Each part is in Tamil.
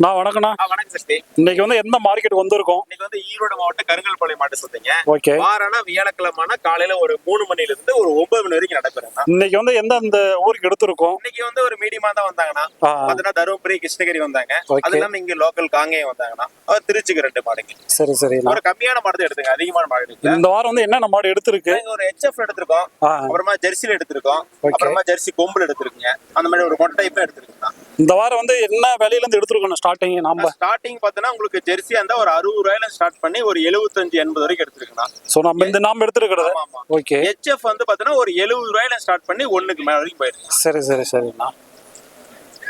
நான் வணக்கண்ணா வணக்கம் சக்தி இன்னைக்கு வந்து எந்த மார்க்கெட் வந்திருக்கோம்? இன்னைக்கு வந்து ஈரோடு மாவட்டம் கருங்கல்பாளையம் மாட்டு சொந்தீங்க ஓகே. வாரம்னா வியாழக்கிழமைனா காலையில ஒரு மூணு மணில இருந்து ஒரு ஒன்பது மணி வரைக்கும் நடைபெறும் இன்னைக்கு வந்து எந்த அந்த ஊருக்கு எடுத்திருக்கோம்? இன்னைக்கு வந்து ஒரு மீடியமா தான் வந்தாங்கன்னா பாத்தீங்கன்னா தருமபுரி கிருஷ்ணகிரி வந்தாங்க. அது இல்லாம இங்க லோக்கல் காங்கேயம் வந்தாங்கன்னா அவர் திருச்சிக்கு ரெண்டு மாடுங்க. சரி சரிண்ணா ஒரு கம்மியான மாடு எடுத்துங்க அதிகமான மாடு இந்த வாரம் வந்து என்னென்ன மாடு எடுத்திருக்கு? ஒரு ஹெச்எஃப் எடுத்திருக்கோம். அப்புறமா ஜெர்சில எடுத்திருக்கோம். அப்புறமா ஜெர்சி கொம்புல எடுத்திருக்கீங்க. அந்த மாதிரி ஒரு மொட்டை டைப்ல எடுத்திருக்கீங்க இந்த வாரம் வந்து என்ன விலையில இருந்து எடுத்திருக்கோம் ஸ்டார்டிங் நாம? ஸ்டார்டிங் பாத்தீங்கன்னா உங்களுக்கு ஜெர்சி அந்த ஒரு அறுபது ரூபாயில ஸ்டார்ட் பண்ணி ஒரு எழுபத்தஞ்சு எண்பது வரைக்கும் எடுத்திருக்கீங்க சோ நம்ம இந்த நாம எடுத்திருக்கிறது. ஓகே ஹெச்எஃப் வந்து பாத்தீங்கன்னா ஒரு எழுபது ரூபாயில ஸ்டார்ட் பண்ணி ஒண்ணுக்கு மேல வரைக்கும் போயிருக்கு சரி சரி சரிண்ணா.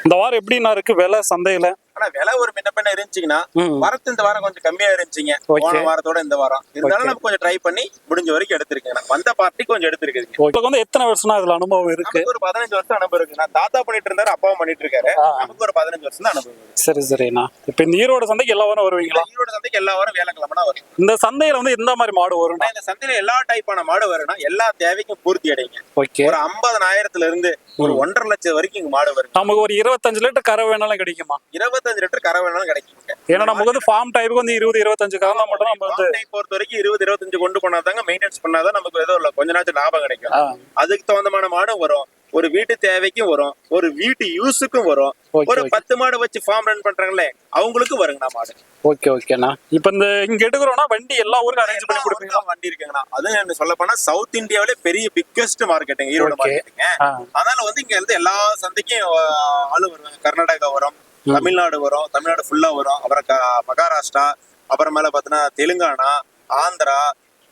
இந்த வாரம் எப்படிண்ணா இருக்கு? விலை சந்தையில? ஆனா விலை ஒரு முன்ன பின்ன இருந்துச்சுங்கன்னா ம். வரத்து இந்த வாரம் கொஞ்சம் கம்மியா இருந்துச்சுங்க. போன வாரத்தோட இந்த வாரம். இருந்தாலும். நம்ம கொஞ்சம் ட்ரை பண்ணி முடிஞ்ச வரைக்கும் எடுத்திருக்கேன். வந்த பார்ட்டி கொஞ்சம் எடுத்திருக்குதுங்க. இப்போ வந்து எத்தனை வருஷம்னா இதுல அனுபவம் இருக்கு? ஒரு பதினஞ்சு வருஷம் அனுபவம் இருக்கு. நான் தாத்தா பண்ணிட்டு இருந்தாரு அப்பாவும் பண்ணிட்டு இருக்காரு. நமக்கு ஒரு பதினஞ்சு வருஷம் தான் அனுபவம். சரி சரிண்ணா. இப்போ இந்த ஈரோடு சந்தைக்கு எல்லா வாரம் வருவீங்களா? ஈரோடு சந்தைக்கு எல்லா வாரம் வேலைக்கிழமை வரும் இந்த சந்தையில வந்து எந்த மாதிரி மாடு வரும்னா? ஆனா இந்த சந்தையில எல்லா டைப்பான மாடு வரும்னா எல்லா தேவைக்கும் பூர்த்தி அடைங்க. ஓகே. ஒரு ஐம்பதனாயிரத்துல இருந்து ஒரு ஒன்றரை லட்சம் வரைக்கும் மாடு வருங்க. நமக்கு ஒரு இருபத்தஞ்சு லிட்டர் கரை வேணாலும் கிடைக்குமா? இருபத்தஞ்சு லிட்டர் கரை வேணாலும் கிடைக்குங்க ஏன்னா நமக்கு வந்து ஃபார்ம் டைப்புக்கு வந்து இருபது இருபத்தஞ்சு கறந்தா மட்டும் நம்ம வந்து பொறுத்த வரைக்கும் இருபது இருபத்தஞ்சு கொண்டு போனாதாங்க மெயின்டெனன்ஸ் பண்ணாதான் நமக்கு ஏதோ இல்ல கொஞ்ச நாச்சு லாபம் கிடைக்கும். அதுக்கு தகுந்தமான மாடும் வரும். ஒரு வீட்டு தேவைக்கும் வரும். ஒரு வீட்டு யூஸுக்கும் வரும். ஒரு பத்து மாடு வச்சு ஃபார்ம் ரன் பண்றாங்களே அவங்களுக்கும் வருங்கண்ணா மாடு. ஓகே ஓகேண்ணா இப்போ இந்த இங்க எடுக்கிறோம்னா வண்டி எல்லா ஊருக்கும் அரேஞ்ச் பண்ணி கொடுப்பீங்களா? எல்லா வண்டி இருக்குங்கண்ணா. அதுவும் சொல்ல போனா சவுத் இந்தியாவிலே பெரிய பிக்கஸ்ட் மார்க்கெட்டுங்க ஈரோடு. மார்க்கெட்டுங்க அதனால வந்து இங்க இருந்து எல்லா சந்தைக்கும் ஆளு வருவாங்க. கர்நாடகா வரும். தமிழ்நாடு வரும் தமிழ்நாடு ஃபுல்லா வரும். அப்புறம் மகாராஷ்டிரா அப்புறமேல பாத்தீங்கன்னா தெலுங்கானா ஆந்திரா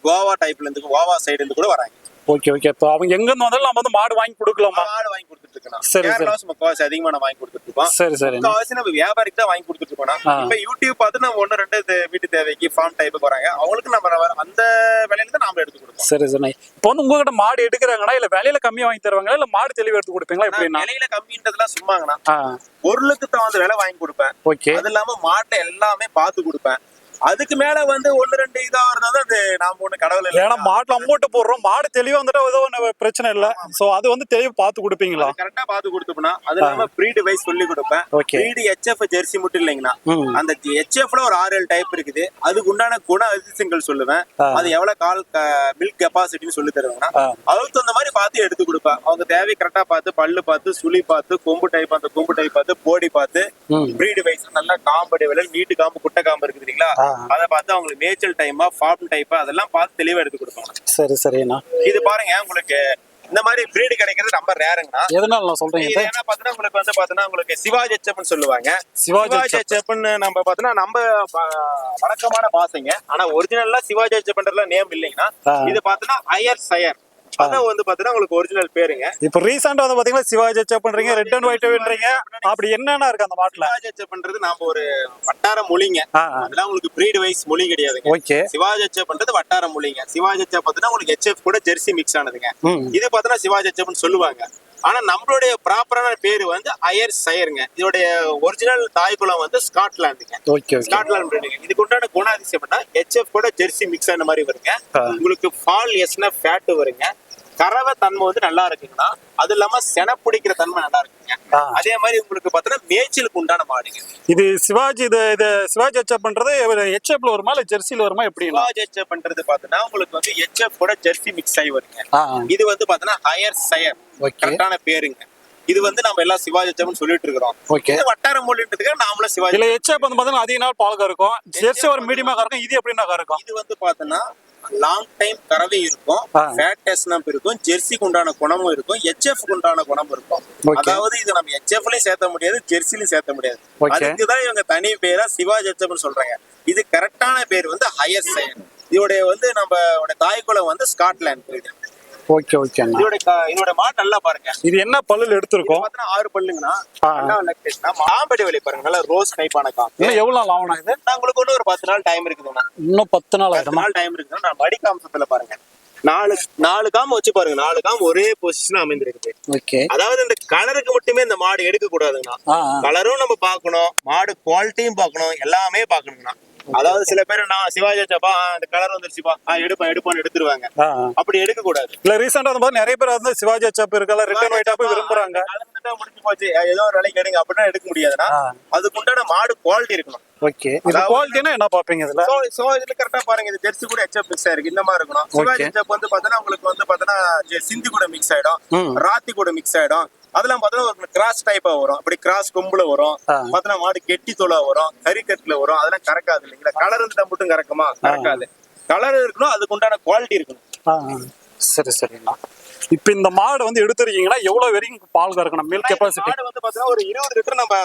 கோவா டைப்ல இருந்து கோவா சைடு இருந்து கூட வராங்க. ஓகே ஓகே இப்போ அவங்க எங்க இருந்து வந்தாலும் நம்ம வந்து மாடு வாங்கி கொடுக்கலாமா? ஆடு வாங்கி கொடுத்துட்டு சரி. கேரளாஸ் முக்காவாசி அதிகமா நான் வாங்கி கொடுத்துட்டு இருக்கோம் சரி முக்காவாசி நம்ம வியாபாரிக்கு தான் வாங்கி கொடுத்துட்டு இருக்கோம். இப்ப யூடியூப் பார்த்து நம்ம ரெண்டு வீட்டு தேவைக்கு ஃபார்ம் டைப்புக்கு வராங்க அவங்களுக்கு நம்ம அந்த விலையில தான் நாம எடுத்து கொடுப்போம். சரி இப்போ வந்து உங்ககிட்ட மாடு எடுக்கிறாங்கன்னா இல்ல விலையில கம்மியா வாங்கி தருவாங்களா இல்ல மாடு தெளிவு எடுத்து கொடுப்பீங்களா எப்படின்னா? விலையில கம்மின்றதுலாம் சும்மாங்கண்ணா. பொருளுக்கு தகுந்த விலை வாங்கி கொடுப்பேன். ஓகே. அது இல்லாம மாட்டை எல்லாமே பார்த்து கொடுப்பேன். அதுக்கு மேல வந்து ஒண்ணு ரெண்டு இதா இருந்தா அது நாம ஒண்ணு கடவுள் இல்ல ஏன்னா மாட்டுல அமௌண்ட் போடுறோம். மாடு தெளிவா வந்துட்டா ஏதோ ஒண்ணு பிரச்சனை இல்ல. சோ அது வந்து தெளிவு பார்த்து கொடுப்பீங்களா? கரெக்டா பார்த்து கொடுத்தோம்னா அது இல்லாம பிரீடு வைஸ் சொல்லி கொடுப்பேன். பிரீடு ஹெச்எஃப் ஜெர்சி மட்டும் இல்லைங்கண்ணா. அந்த ஹெச்எஃப்ல ஒரு ஆறு ஏழு டைப் இருக்குது. அதுக்கு உண்டான குண அதிசயங்கள் சொல்லுவேன். அது எவ்வளவு கால் மில்க் கெப்பாசிட்டின்னு சொல்லி தருவாங்கன்னா. அதுக்கு தகுந்த மாதிரி பார்த்து எடுத்து கொடுப்பேன். அவங்க தேவை கரெக்டா பார்த்து பல்லு பார்த்து சுழி பார்த்து கொம்பு டைப் அந்த கொம்பு டைப் பார்த்து போடி பார்த்து பிரீடு வைஸ் நல்லா காம்பு விலை நீட்டு காம்பு குட்டை காம்பு இருக்குது இல்லைங்களா அதை பார்த்து அவங்களுக்கு மேய்ச்சல் டைமா ஃபார்ம் டைப்பா அதெல்லாம் பார்த்து தெளிவா எடுத்து கொடுப்பாங்க. சரி சரிண்ணா இது பாருங்க உங்களுக்கு இந்த மாதிரி பிரீடு கிடைக்கிறது ரொம்ப ரேருங்கண்ணா எதனால நான் சொல்றேன் இது என்ன பாத்தீங்கன்னா உங்களுக்கு வந்து பாத்தீங்கன்னா உங்களுக்கு சிவாஜி செப்பன் சொல்லுவாங்க. சிவாஜி சிவாஜி செப்பன் நம்ம பாத்தீங்கன்னா நம்ம வழக்கமான பாசைங்க. ஆனா ஒரிஜினல்லா சிவாஜி செப்பன்றதுல நேம் இல்லைங்கன்னா. இது பாத்தீங்கன்னா அயர் சயர் அதான் வந்து பாத்தீங்கன்னா உங்களுக்கு ஒரிஜினல் பேருங்க. இப்போ ரீசெண்டா வந்து பாத்தீங்கன்னா சிவாஜி செக் பண்றீங்க ரெட் அண்ட் ஒயிட்ன்றீங்க அப்படி என்னென்ன இருக்கு அந்த மாட்டுல சிவாஜி செப்பன்றது நாம ஒரு வட்டார மொழிங்க. அதெல்லாம் உங்களுக்கு பிரீடு வைஸ் மொழி கிடையாதுங்க. ஓகே. சிவாஜி பண்றது வட்டார மொழிங்க. சிவாஜி பாத்தீங்கன்னா உங்களுக்கு ஹெச்எஃப் கூட ஜெர்சி மிக்ஸ் ஆனதுங்க. இது பார்த்தீங்கன்னா சிவாஜி அச்சப்பன் சொல்லுவாங்க. ஆனா நம்மளுடைய ப்ராப்பரான பேரு வந்து அயர் சயருங்க இதோடைய ஒரிஜினல் தாய்குலம் வந்து ஸ்காட்லாந்துங்க ஸ்காட்லாந்து. இதுக்கு உண்டான குணாதிசயம்னா ஹெச்எஃப் கூட ஜெர்சி மிக்ஸ் ஆன மாதிரி வருங்க. உங்களுக்கு பால் எஸ்னா ஃபேட் வருங்க. கறவை தன்மை வந்து நல்லா இருக்குங்கன்னா அது இல்லாம சென பிடிக்கிற தன்மை நல்லா இருக்குங்க. அதே மாதிரி உங்களுக்கு பார்த்தீங்கன்னா மேய்ச்சலுக்கு உண்டான மாடுங்க. இது சிவாஜி இது இது சிவாஜி ஹெச்எப் பண்றது ஹெச்எப்ல வருமா இல்ல ஜெர்சில வருமா எப்படின்னா சிவாஜி ஹெச்எஃப் பண்றது பார்த்தீங்கன்னா உங்களுக்கு வந்து ஹெச்எஃப் கூட ஜெர்சி மிக்ஸ் ஆகி வருங்க. இது வந்து பார்த்தீங்கன்னா ஹயர் சயர் கரெக்டான பேருங்க. இது வந்து நம்ம எல்லாம் சிவாஜி ஹெச்எஃப்னு சொல்லிட்டு இருக்கிறோம். ஓகே இது வட்டார மொழின்றதுக்கு நாமளும் சிவாஜி இதுல ஹெச்எப் வந்து பாத்தீங்கன்னா அதிக நாள் பால் கறக்கும் ஜெர்சி ஒரு மீடியமா கறக்கும் இது எப்படின்னா கறக்கும் இது வந்து பாத்தீங்கன்னா லாங் டைம் கறவை இருக்கும். ஆ. ஃபேட் டெஸ்ட் இருக்கும். ஜெர்சிக்கு உண்டான குணமும் இருக்கும். ஹெச்எஃப் உண்டான குணம் இருக்கும். அதாவது இது நம்ம ஹெச்எஃப்லயும் சேர்த்த முடியாது ஜெர்சிலையும் சேர்த்த முடியாது. அதுக்கு தான் இவங்க தனி பேரா சிவாஜி ஹெச்எஃப்னு சொல்றாங்க. இது கரெக்டான பேர் வந்து ஹையர் சயன் இதோடைய வந்து நம்ம தாய்க்குளம் வந்து ஸ்காட்லாந்து ஓகே ஓகேண்ணா இதோட இதோட மாடு நல்லா பாருங்க. இது என்ன பல்லுல எடுத்திருக்கோம்? ஆறு பல்லுங்கண்ணா. மாம்படி வலி பாருங்க. நல்லா ரோஸ் டைப்பான காம்பு இன்னும் எவ்வளவு நாள் ஆகணும் இது? உங்களுக்கு ஒண்ணு ஒரு பத்து நாள் டைம் இருக்குதுண்ணா. இன்னும் பத்து நாள் பத்து நாள் டைம் இருக்குதுன்னா நான் மடி காம்சத்துல பாருங்க. நாலு நாலு காம்பு வச்சு பாருங்க. நாலு காம்பு ஒரே பொசிஷன் அமைந்திருக்குது. ஓகே அதாவது இந்த கலருக்கு மட்டுமே இந்த மாடு எடுக்க கூடாதுங்கண்ணா. கலரும் நம்ம பார்க்கணும். மாடு குவாலிட்டியும் பார்க்கணும். எல்லாமே பார்க்கணுங்கண்ணா. அதாவது சில பேர் நான் சிவாஜி வச்சப்பா அந்த கலர் வந்துருச்சுப்பா. ஆ, எடுப்பேன் எடுப்பான்னு எடுத்துருவாங்க. அப்படி எடுக்க கூடாது இல்ல ரீசெண்டா வந்து நிறைய பேர் வந்து சிவாஜி அச்சாப் இருக்கல ரிட்டர்ன் ஒயிட் ஆப் விரும்புறாங்க. முடிஞ்சு போச்சு. ஏதோ ஒரு விலைக்கு எடுங்க அப்படின்னா எடுக்க முடியாதுன்னா ஆ. அதுக்கு உண்டான மாடு குவாலிட்டி இருக்கணும். ஓகே. இது குவாலிட்டினா என்ன பாப்பீங்க இதுல? சோ சோ இதுல கரெக்டா பாருங்க. இது ஜெர்சி கூட எச்எப் மிக்ஸ் ஆயிருக்கு. இந்த மாதிரி இருக்கணும். சிவாஜி எச்எப் வந்து பாத்தீங்கன்னா உங்களுக்கு வந்து ஜெ- சிந்தி கூட மிக்ஸ் ஆயிடும். ராத்தி கூட மிக்ஸ் ஆயிடும். அதெல்லாம் பாத்தீங்கன்னா ஒரு கிராஸ் டைப்பா வரும். அப்படி கிராஸ் கொம்புல வரும். பாத்தீங்கன்னா மாடு கெட்டி தோலா வரும். கறிக்கட்டுல வரும். அதெல்லாம் கறக்காது இல்லைங்களா? கலர் இருந்தா மட்டும் கறக்குமா? கறக்காது. கலர் இருக்கணும். அதுக்கு உண்டான குவாலிட்டி இருக்கணும். சரி சரிண்ணா இப்ப இந்த மாடு வந்து எடுத்துருக்கீங்கன்னா எவ்வளவு வரைக்கும் பால் கறக்கணும்? மில்க் கெப்பாசிட்டி வந்து பாத்தீங்கன்னா ஒரு இருபது லிட்டர் நம்ம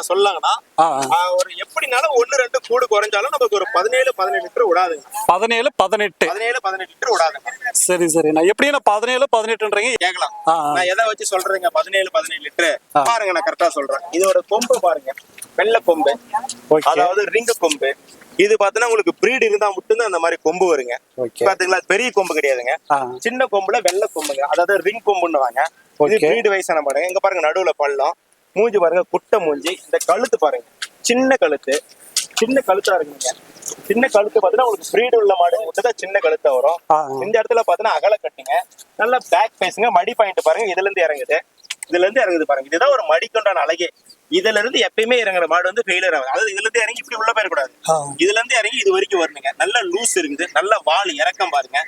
ஆ, ஒரு எப்படினாலும் ஒண்ணு ரெண்டு கூடு குறைஞ்சாலும் நமக்கு ஒரு பதினேழு பதினேழு லிட்டர் விடாதுங்க பதினேழு பதினெட்டு. பதினேழு பதினெட்டு லிட்டர் விடாதுங்க சரி சரிண்ணா எப்படின்னா பதினேழு பதினெட்டுன்றீங்க? கேட்கலாம். நான் எதை வச்சு சொல்றேங்க? பதினேழு பதினேழு லிட்டர். பாருங்க நான் கரெக்டா சொல்றேன். இதோட கொம்பு பாருங்க. வெள்ளை கொம்பு. அதாவது ரிங்கு கொம்பு. இது பாத்தீங்கன்னா உங்களுக்கு பிரீடு இருந்தா மட்டும்தான் அந்த மாதிரி கொம்பு வருங்க. பாத்தீங்களா? பெரிய கொம்பு கிடையாதுங்க. சின்ன கொம்புல வெள்ளை கொம்புங்க. அதாவது ரிங் கொம்புன்னு வாங்க இது. பிரீடு வயசான பாருங்க. இங்க பாருங்க நடுவுல பள்ளம். மூஞ்சி பாருங்க குட்டை மூஞ்சி. இந்த கழுத்து பாருங்க. சின்ன கழுத்து. சின்ன கழுத்தா இருக்குங்க. சின்ன கழுத்து பாத்தீங்கன்னா உங்களுக்கு பிரீடு உள்ள மாடு மட்டும்தான் சின்ன கழுத்தா வரும். இந்த இடத்துல பாத்தீங்கன்னா அகல கட்டுங்க. நல்லா பேக் பேசுங்க மடி பாயிண்ட் பாருங்க. இதுல இருந்து இறங்குது. இதுல இருந்து இறங்குது பாருங்க. இதுதான் ஒரு மடிக்கொண்டான அழகே. இதுல இருந்து எப்பயுமே இறங்குற மாடு வந்து ஃபெயிலியர் ஆகுது. அதாவது இதுல இருந்து இறங்கி இப்படி உள்ள போயிடக்கூடாது. இதுல இருந்து இறங்கி இது வரைக்கும் வரணுங்க நல்ல லூஸ் இருக்குது. நல்ல வால் இறக்கம் பாருங்க.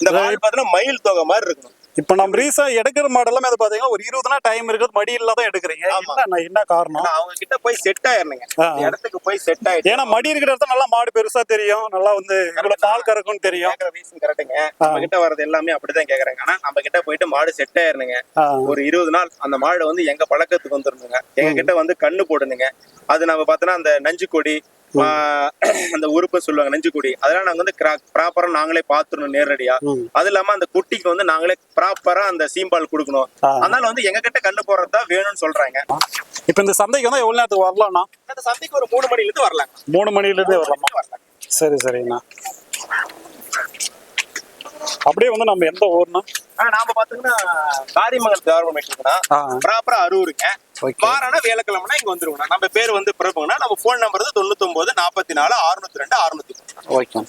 இந்த வால் பாத்தீங்கன்னா மயில் தொகை மாதிரி இருக்கணும். இப்ப நம்ம ரீசா எடுக்கிற மாடல் எல்லாமே அது பாத்தீங்கன்னா ஒரு இருபது நாள் டைம் இருக்குது மடி இல்லாத எடுக்கிறீங்க. என்ன என்ன காரணம்? அவங்க கிட்ட போய் செட் ஆயிரணுங்க. இடத்துக்கு போய் செட் ஆயிட்டு. ஏன்னா மடி இருக்கிற இடத்துல நல்லா மாடு பெருசா தெரியும். நல்லா வந்து இவ்வளவு பால் கறக்கும்னு தெரியும். ரீசன் கரெக்டுங்க நம்ம கிட்ட வர்றது எல்லாமே அப்படிதான் கேக்குறாங்க. ஆனா நம்ம கிட்ட போயிட்டு மாடு செட் ஆயிரணுங்க. ஆ, ஒரு இருபது நாள் அந்த மாடு வந்து எங்க பழக்கத்துக்கு வந்துருந்துங்க எங்க கிட்ட வந்து கண்ணு போடணுங்க. அது நம்ம பார்த்தோன்னா அந்த நஞ்சு கொடி அந்த உறுப்பு சொல்லுவாங்க நஞ்சு கொடி அதெல்லாம் நாங்க வந்து ப்ராப்பரா நாங்களே பாத்துடணும் நேரடியா. அது இல்லாம அந்த குட்டிக்கு வந்து நாங்களே ப்ராப்பரா அந்த சீம்பால் கொடுக்கணும். அதனால வந்து எங்க கிட்ட கண்ணு போடுறது தான் வேணும்னு சொல்றாங்க. இப்ப இந்த சந்தைக்கு வந்தா எவ்வளவு நேரத்துக்கு வரலாம்ண்ணா? அந்த சந்தைக்கு ஒரு மூணு மணில இருந்து வரலாம். மூணு மணில இருந்தே வரலாமா? சரி சரிண்ணா அப்படியே வந்து நம்ம எந்த ஊர்னா நாம பாத்தீங்கன்னா காரியமங்கல் கவர்மெண்ட் ப்ராப்பரா அரூருங்க வாரானா வேலைக்கிழமைனா இங்க வந்துருவோம். நம்ம பேர் வந்து பிறப்புங்கன்னா நம்ம போன் நம்பர் தொண்ணூத்தி ஒன்பது நாற்பத்தி நாலு அறுநூத்தி ரெண்டு அறுநூத்தி ஓகே